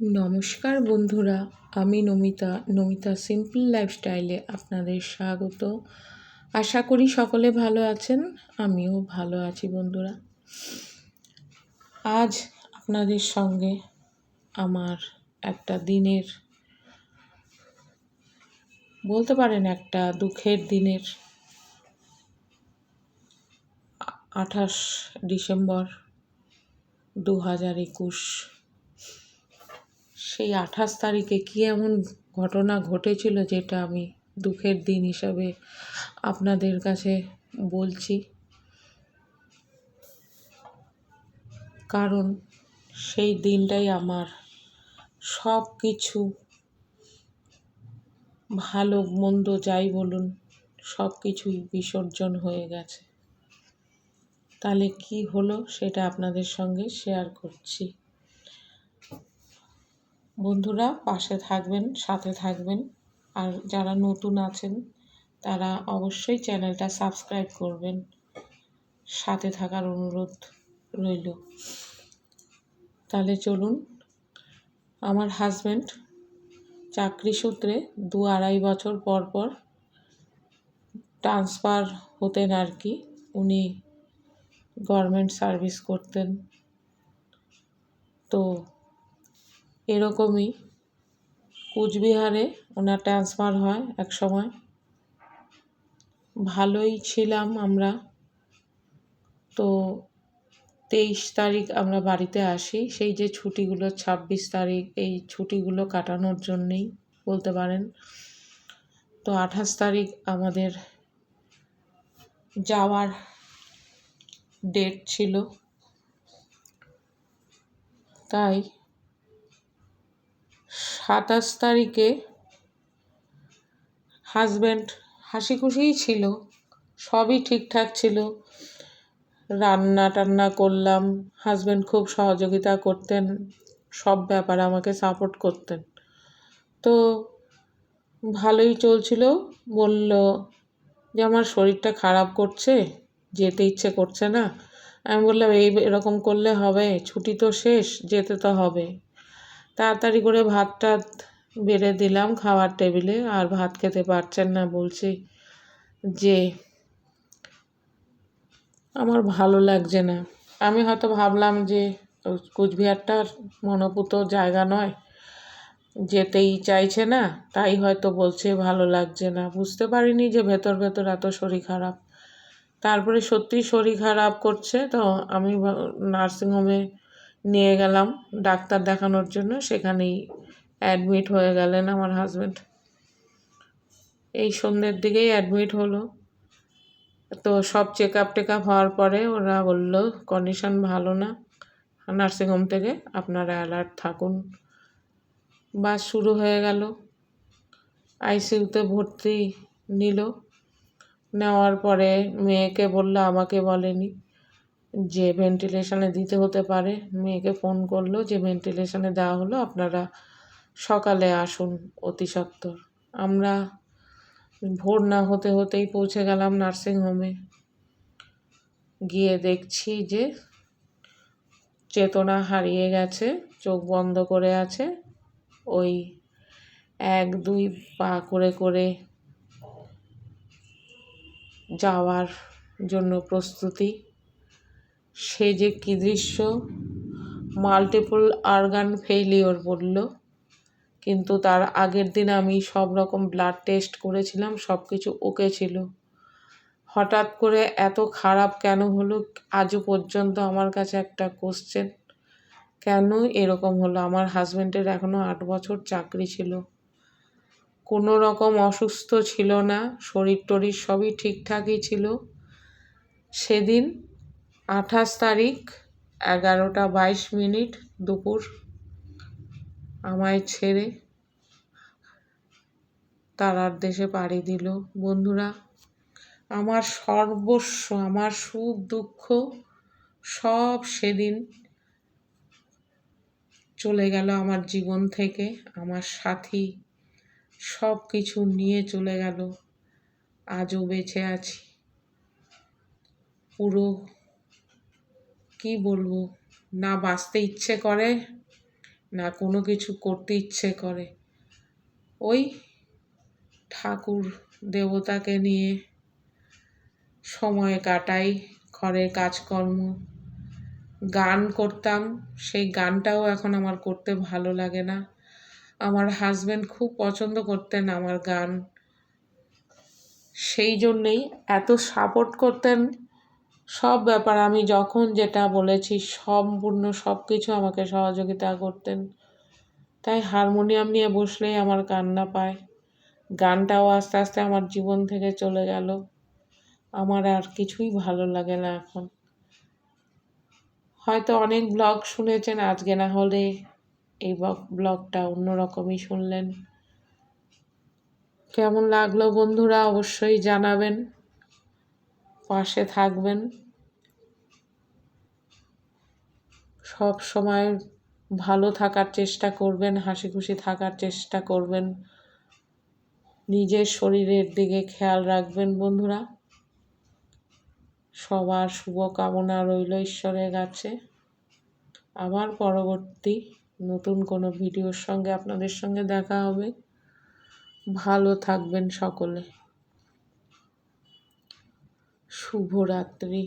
নমস্কার বন্ধুরা, আমি নমিতা নমিতা সিম্পল লাইফস্টাইলে আপনাদের স্বাগত। আশা করি সকলে ভালো আছেন, আমিও ভালো আছি বন্ধুরা। আজ আপনাদের সঙ্গে আমার একটা দিনের, বলতে পারেন একটা দুঃখের দিনের আঠাশ ডিসেম্বর দু হাজার একুশ সেই আঠাশ তারিখে কী এমন ঘটনা ঘটেছিল যেটা আমি দুঃখের দিন হিসাবে আপনাদের কাছে বলছি? কারণ সেই দিনটাই আমার সব কিছু ভালো মন্দ যাই বলুন সব কিছুই বিসর্জন হয়ে গেছে। তাহলে কি হলো সেটা আপনাদের সঙ্গে শেয়ার করছি। বন্ধুরা, পাশে থাকবেন, সাথে থাকবেন। আর যারা নতুন আছেন, তারা অবশ্যই চ্যানেলটা সাবস্ক্রাইব করবেন। সাথে থাকার অনুরোধ রইল। তাহলে চলুন, আমার হাজব্যান্ড চাকরি সূত্রে দু আড়াই বছর পর পর ট্রান্সফার হতেন আর কি। উনি গভর্নমেন্ট সার্ভিস করতেন। তো এরকমই কুচবিহারে ওনার ট্রান্সফার হয় এক সময়। ভালোই ছিলাম আমরা। তো তেইশ তারিখ আমরা বাড়িতে আসি। সেই যে ছুটিগুলো, ছাব্বিশ তারিখ, এই ছুটিগুলো কাটানোর জন্যেই বলতে পারেন। তো আঠাশ তারিখ আমাদের যাওয়ার ডেট ছিল। তাই সাতাশ তারিখে হাজব্যান্ড হাসি খুশিই ছিল, সবই ঠিকঠাক ছিল। রান্না টান্না করলাম হাজব্যান্ড খুব সহযোগিতা করতেন, সব ব্যাপারে আমাকে সাপোর্ট করতেন। তো ভালোই চলছিল, বলল যে আমার শরীরটা খারাপ করছে, যেতে ইচ্ছে করছে না। আমি বললাম, এই এরকম করলে হবে, ছুটি তো শেষ, যেতে তো হবে। তাড়াতাড়ি করে ভাত টাত বেড়ে দিলাম খাওয়ার টেবিলে, আর ভাত খেতে পারছেন না বলছি যে আমার ভালো লাগছে না। আমি হয়তো ভাবলাম যে কুচবিহারটা মনোপুত জায়গা নয়, যেতেই চাইছে না, তাই হয়তো বলছে ভালো লাগছে না। বুঝতে পারিনি যে ভেতর ভেতর এত শরীর খারাপ। তারপরে সত্যি শরীর খারাপ করছে, তো আমি নার্সিংহোমে নিয়ে গেলাম ডাক্তার দেখানোর জন্য। সেখানেই অ্যাডমিট হয়ে গেলেন আমার হাজব্যান্ড এই সন্ধ্যের দিকেই অ্যাডমিট হলো। তো সব চেক আপ টেক আপ হওয়ার পরে ওরা বলল কন্ডিশন ভালো না। নার্সিংহোম থেকে আপনারা অ্যালার্ট থাকুন। বাস শুরু হয়ে গেল। আইসিউতে ভর্তি নিল। নেওয়ার পরে মেয়েকে বলল, আমাকে বলেনি। যে ভেন্টিলেশনে দিতে হতে পারে। মেয়েকে ফোন করল যে ভেন্টিলেশনে দেওয়া হলো, আপনারা সকালে আসুন অতি সত্বর। আমরা ভোর না হতে হতেই পৌঁছে গেলাম নার্সিংহোমে গিয়ে দেখছি যে চেতনা হারিয়ে গেছে, চোখ বন্ধ করে আছে। ওই এক, দুই পা করে করে যাওয়ার জন্য প্রস্তুতি। সে যে কী দৃশ্য? মাল্টিপল আর্গান ফেইলিওর বলল। কিন্তু তার আগের দিন আমি সব রকম ব্লাড টেস্ট করেছিলাম, সব কিছু ওকে ছিল। হঠাৎ করে এত খারাপ কেন হলো? আজও পর্যন্ত আমার কাছে একটা কোশ্চেন কেন এরকম হলো? আমার হাজব্যান্ডের এখনও আট বছর চাকরি ছিল। কোনো রকম অসুস্থ ছিল না শরীর টরীর সবই ঠিকঠাকই ছিল। সেদিন আঠাশ তারিখ, এগারোটা বাইশ মিনিট দুপুর। আমায় ছেড়ে তারার দেশে পাড়ি দিল। বন্ধুরা, আমার সর্বস্ব, আমার সুখ দুঃখ সব সেদিন চলে গেল আমার জীবন থেকে। আমার সাথী সব কিছু নিয়ে চলে গেল। আজও বেঁচে আছি। পুরো কি বলব? না বাঁচতে ইচ্ছে করে, না কোনো কিছু করতে ইচ্ছে করে। ওই ঠাকুর দেবতাকে নিয়ে সময় কাটাই, ঘরের কাজকর্ম। গান করতাম, সেই গানটাও এখন আমার করতে ভালো লাগে না। আমার হাজব্যান্ড খুব পছন্দ করতেন আমার গান। সেই জন্যেই এত সাপোর্ট করতেন সব ব্যাপার, আমি যখন যেটা বলেছি সম্পূর্ণ সব কিছু আমাকে সহযোগিতা করতেন। তাই হারমোনিয়াম নিয়ে বসলেই আমার কান্না পায়। গানটাও আস্তে আস্তে আমার জীবন থেকে চলে গেল। আমার আর কিছুই ভালো লাগে না এখন। হয়তো অনেক ব্লগ শুনেছেন, আজকে না হলে এই ব্লগটা অন্যরকমই শুনলেন। কেমন লাগল বন্ধুরা, অবশ্যই জানাবেন। পাশে থাকবেন। সব সময় ভালো থাকার চেষ্টা করবেন হাসি খুশি থাকার চেষ্টা করবেন। নিজের শরীরের দিকে খেয়াল রাখবেন বন্ধুরা। সবার শুভকামনা রইল ঈশ্বরের কাছে। আবার পরবর্তী নতুন কোনো ভিডিওর সঙ্গে আপনাদের সঙ্গে দেখা হবে। ভালো থাকবেন সকলে। শুভরাত্রি।